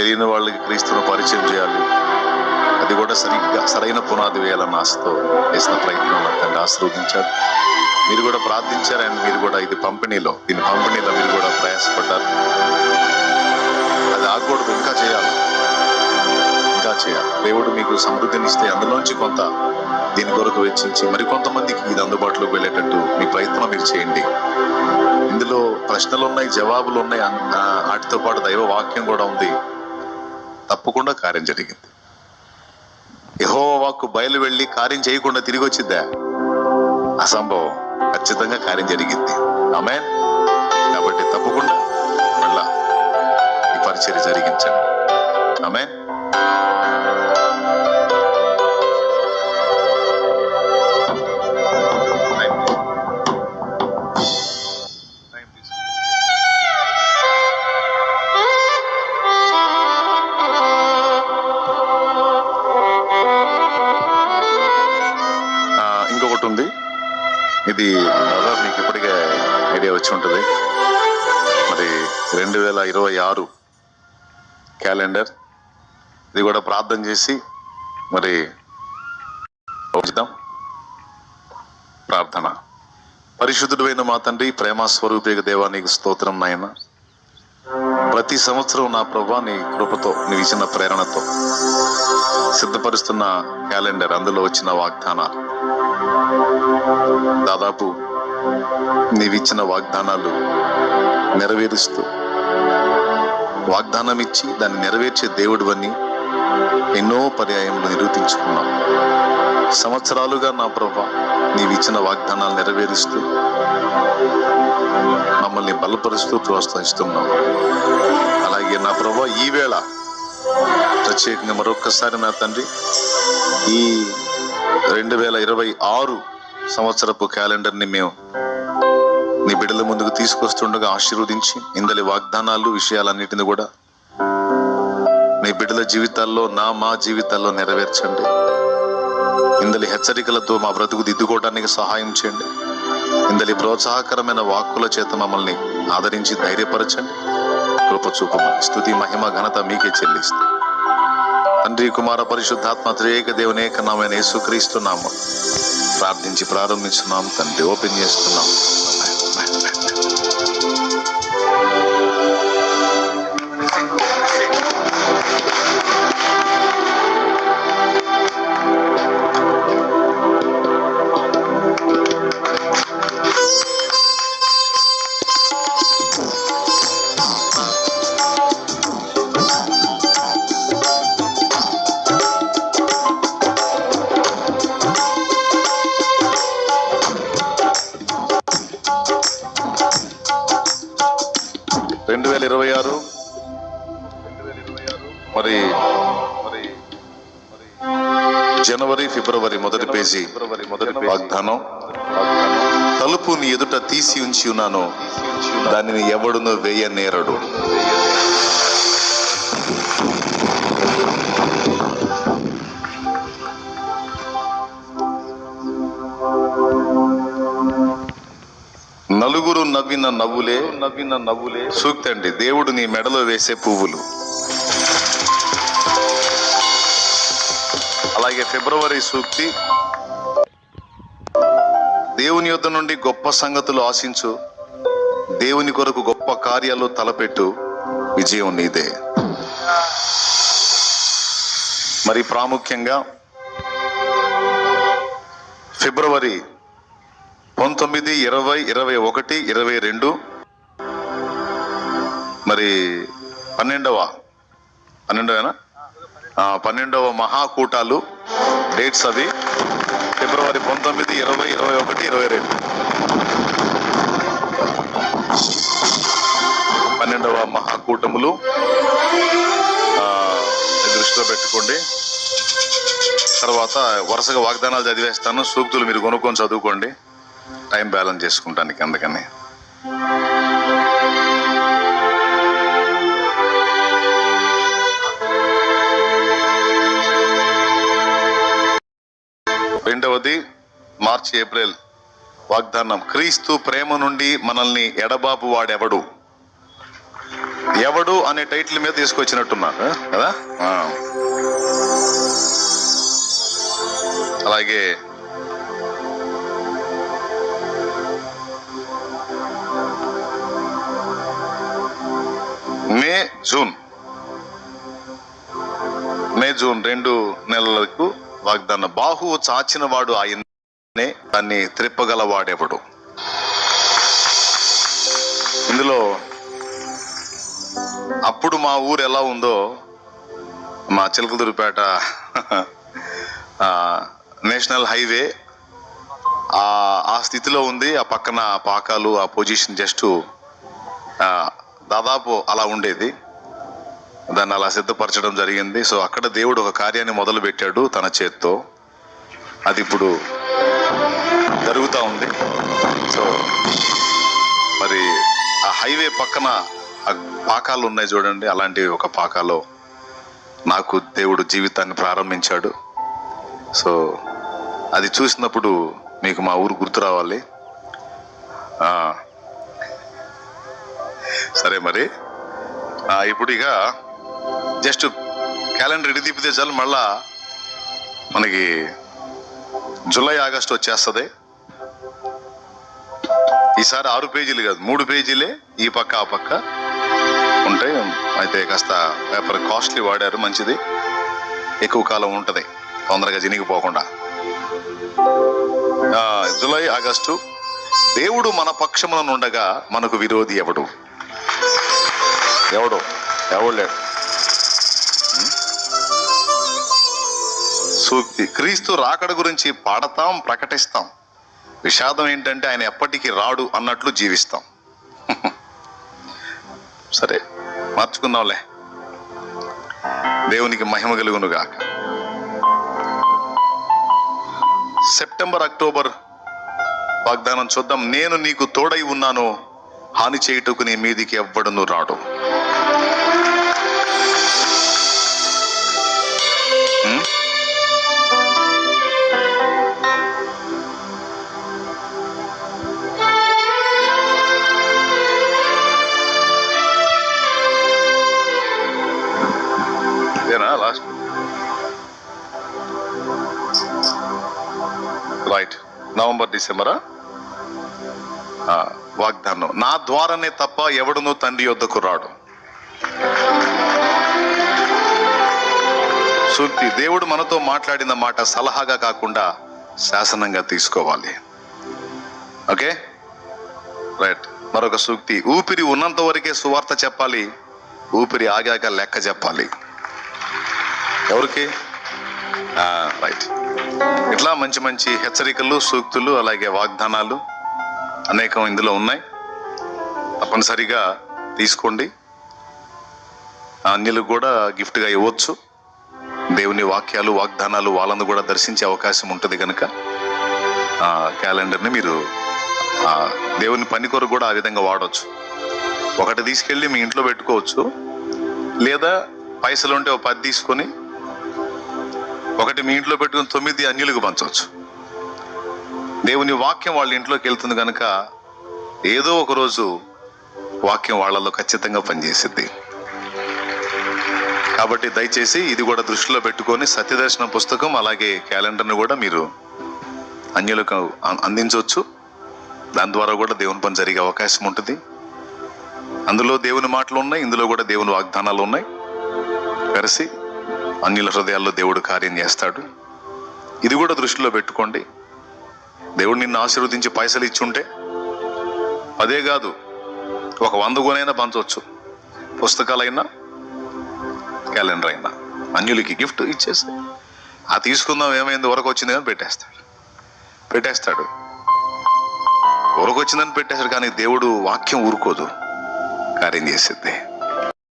తెలియని వాళ్ళకి క్రీస్తును పరిచయం చేయాలి. అది కూడా సరిగ్గా సరైన పునాది వేయాలన్న ఆశతో చేసిన ప్రయత్నం తండ్రి ఆశీర్వదించాడు మీరు కూడా ప్రార్థించారు అండ్ మీరు కూడా ఇది పంపిణీలో దీని పంపిణీలో మీరు కూడా ప్రయాసపడ్డారు. అది ఆగకూడదు ఇంకా చేయాలి. ఇంకా చేయాలి. దేవుడు మీకు సమృద్ధినిస్తే అందులోంచి కొంత దీని కొరకు వెచ్చించి మరి కొంతమందికి ఇది అందుబాటులోకి వెళ్ళేటట్టు మీ ప్రయత్నం మీరు చేయండి. ఇందులో ప్రశ్నలు ఉన్నాయి జవాబులు ఉన్నాయి వాటితో పాటు దైవ వాక్యం కూడా ఉంది. తప్పకుండా కార్యం జరిగింది. యహో వాక్కు బయలు వెళ్ళి కార్యం చేయకుండా తిరిగి వచ్చిందా? అసంభవం. ఖచ్చితంగా కార్యం జరిగింది. ఆమె కాబట్టి తప్పకుండా మళ్ళా ఈ పరిచర్య జరిగించండి. ఆమె ఇది దాదాపు మీకు ఇప్పటికే ఐడియా వచ్చి ఉంటుంది. మరి రెండు వేల ఇరవై ఆరు క్యాలెండర్. ఇది కూడా ప్రార్థన చేసి మరి ఉచితం ప్రార్థన. పరిశుద్ధుడైన మా తండ్రి ప్రేమ స్వరూపిక దేవానికి స్తోత్రం నాయన. ప్రతి సంవత్సరం నా ప్రభా నీ కృపతో నీవు ఇచ్చిన ప్రేరణతో సిద్ధపరుస్తున్న క్యాలెండర్. అందులో వచ్చిన వాగ్దానాలు. దాదాపు నీవిచ్చిన వాగ్దానాలు నెరవేరుస్తూ వాగ్దానం ఇచ్చి దాన్ని నెరవేర్చే దేవుడు అని ఎన్నో పర్యాయములు నిరూపించుకున్నాం. సంవత్సరాలుగా నా ప్రభా నీవిచ్చిన వాగ్దానాలు నెరవేరుస్తూ మమ్మల్ని బలపరుస్తూ ప్రోత్సహిస్తున్నాం. అలాగే నా ప్రభా ఈవేళ ప్రత్యేకంగా మరొక్కసారి నా తండ్రి ఈ రెండు వేల ఇరవై ఆరు సంవత్సరపు క్యాలెండర్ని మేము నీ బిడ్డల ముందుకు తీసుకొస్తుండగా ఆశీర్వదించి ఇందలి వాగ్దానాలు విషయాలన్నిటిని కూడా నీ బిడ్డల జీవితాల్లో నా మా జీవితాల్లో నెరవేర్చండి. ఇందలి హెచ్చరికలతో మా బ్రతుకు దిద్దుకోవడానికి సహాయం చేయండి. ఇందలి ప్రోత్సాహకరమైన వాక్కుల చేత మమ్మల్ని ఆదరించి ధైర్యపరచండి. కృప స్థుతి మహిమ ఘనత మీకే చెల్లిస్తే. తండ్రి కుమార పరిశుద్ధాత్మ త్రియేక దేవుని ఏకనామైన యేసుక్రీస్తు నామం. ప్రార్థించి ప్రారంభిస్తున్నాం తండ్రి. ఓపెన్ చేస్తున్నాం. రెండు వేల ఇరవై ఆరు. మరి మరి జనవరి ఫిబ్రవరి మొదటి పేజీ ఫిబ్రవరి మొదటి వాగ్దానం. తలుపు నీ ఎదుట తీసి ఉంచి ఉన్నాను. దానిని ఎవడునో వేయనేరడు. నలుగురు నవ్విన నవ్వులే నవ్విన నవ్వులే. సూక్తి అండి దేవుడు నీ మెడలో వేసే పువ్వులు. అలాగే ఫిబ్రవరి సూక్తి. దేవుని యొద్ నుండి గొప్ప సంగతులు ఆశించు. దేవుని కొరకు గొప్ప కార్యాలు తలపెట్టు. విజయం నీదే. మరి ప్రాముఖ్యంగా ఫిబ్రవరి పంతొమ్మిది ఇరవై ఇరవై ఒకటి ఇరవై రెండు. మరి పన్నెండవ పన్నెండవేనా? పన్నెండవ మహాకూటాలు డేట్స్ అవి. ఫిబ్రవరి పంతొమ్మిది ఇరవై ఇరవై ఒకటి ఇరవై రెండు. పన్నెండవ మహాకూటములు. దృష్టిలో పెట్టుకోండి. తర్వాత వరుసగా వాగ్దానాలు చదివేస్తాను. సూక్తులు మీరు కొనుక్కొని చదువుకోండి. టైం బ్యాలెన్స్ చేసుకుంటానికి అందుకని. రెండవది మార్చి ఏప్రిల్ వాగ్దానం. క్రీస్తు ప్రేమ నుండి మనల్ని ఎడబాపు వాడెవడు? ఎవడు అనే టైటిల్ మీద తీసుకొచ్చినట్టున్నారు కదా? అలాగే మే జూన్. మే జూన్ రెండు నెలలకు వాగ్దాన బాహువు చాచిన వాడు ఆయన్నే దాన్ని త్రిప్పగలవాడెవడు? ఇందులో అప్పుడు మా ఊరు ఎలా ఉందో మా చిలకలూరుపేట నేషనల్ హైవే ఆ స్థితిలో ఉంది. ఆ పక్కన పాకాలు ఆ పొజిషన్ జస్ట్ దాదాపు అలా ఉండేది. దాన్ని అలా సిద్ధపరచడం జరిగింది. సో అక్కడ దేవుడు ఒక కార్యాన్ని మొదలు పెట్టాడు తన చేత్తో. అది ఇప్పుడు జరుగుతూ ఉంది. సో మరి ఆ హైవే పక్కన పాకాలు ఉన్నాయి చూడండి. అలాంటి ఒక పాకాలో నాకు దేవుడు జీవితాన్ని ప్రారంభించాడు. సో అది చూసినప్పుడు మీకు మా ఊరు గుర్తు రావాలి. సరే మరి. ఆ, ఇప్పుడు ఇక జస్ట్ క్యాలెండర్ ఇడి తిప్పితే చాలు మళ్ళా మనకి జూలై ఆగస్ట్ వచ్చేస్తుంది. ఈసారి ఆరు పేజీలు కాదు మూడు పేజీలే ఈ పక్క ఆ పక్క ఉంటాయి. అయితే కాస్త పేపర్ కాస్ట్లీ వాడారు మంచిది. ఎక్కువ కాలం ఉంటుంది తొందరగా చినిగిపోకుండా. జూలై ఆగస్టు దేవుడు మన పక్షమున ఉండగా మనకు విరోధి ఎవడు? ఎవడు? ఎవడు లేడు? సూక్తి. క్రీస్తు రాకడ గురించి పాడతాం ప్రకటిస్తాం. విషాదం ఏంటంటే ఆయన ఎప్పటికీ రాడు అన్నట్లు జీవిస్తాం. సరే మార్చుకుందాంలే. దేవునికి మహిమ కలుగునుగాక. సెప్టెంబర్ అక్టోబర్ వాగ్దానం చూద్దాం. నేను నీకు తోడై ఉన్నాను. హాని చేయుటకు నీ మీదికి ఎవ్వడను రాడు. డిసెంబరా వాగ్దానం నా ద్వారానే తప్ప ఎవడునూ తండ్రి యొద్దకు రాడు. సూక్తి దేవుడు మనతో మాట్లాడిన మాట సలహాగా కాకుండా శాసనంగా తీసుకోవాలి. ఓకే? రైట్. మరొక సూక్తి ఊపిరి ఉన్నంత వరకే సువార్త చెప్పాలి ఊపిరి ఆగాక లెక్క చెప్పాలి. ఎవరికి? రైట్ ఇట్లా మంచి మంచి హెచ్చరికలు సూక్తులు అలాగే వాగ్దానాలు అనేకం ఇందులో ఉన్నాయి. తప్పనిసరిగా తీసుకోండి. అన్యులకు కూడా గిఫ్ట్గా ఇవ్వచ్చు. దేవుని వాక్యాలు వాగ్దానాలు వాళ్ళను కూడా దర్శించే అవకాశం ఉంటుంది కనుక క్యాలెండర్ని మీరు దేవుని పని కొరకు కూడా ఆ విధంగా వాడవచ్చు ఒకటి తీసుకెళ్ళి మీ ఇంట్లో పెట్టుకోవచ్చు. లేదా పైసలు ఉంటే ఒక పది తీసుకొని ఒకటి మీ ఇంట్లో పెట్టుకుని తొమ్మిది అన్యులకు పంచవచ్చు. దేవుని వాక్యం వాళ్ళ ఇంట్లోకి వెళ్తుంది కనుక ఏదో ఒక రోజు వాక్యం వాళ్ళలో ఖచ్చితంగా పనిచేసిద్ది. కాబట్టి దయచేసి ఇది కూడా దృష్టిలో పెట్టుకొని సత్యదర్శన పుస్తకం అలాగే క్యాలెండర్ని కూడా మీరు అన్యులకు అందించవచ్చు. దాని ద్వారా కూడా దేవుని పని జరిగే అవకాశం ఉంటుంది. అందులో దేవుని మాటలు ఉన్నాయి ఇందులో కూడా దేవుని వాగ్దానాలు ఉన్నాయి. కలిసి అన్యుల హృదయాల్లో దేవుడు కార్యం చేస్తాడు. ఇది కూడా దృష్టిలో పెట్టుకోండి. దేవుడు నిన్ను ఆశీర్వదించి పైసలు ఇచ్చుంటే అదే కాదు ఒక వంద గునైనా పంచవచ్చు. పుస్తకాలైనా క్యాలెండర్ అయినా అన్యులకి గిఫ్ట్ ఇచ్చేసి ఆ తీసుకుందాం ఏమైంది వరకు వచ్చింది కానీ పెట్టేస్తాడు. పెట్టేస్తాడు. వరకు వచ్చిందని పెట్టేస్తాడు కానీ దేవుడు వాక్యం ఊరుకోదు. కార్యం చేసిద్ది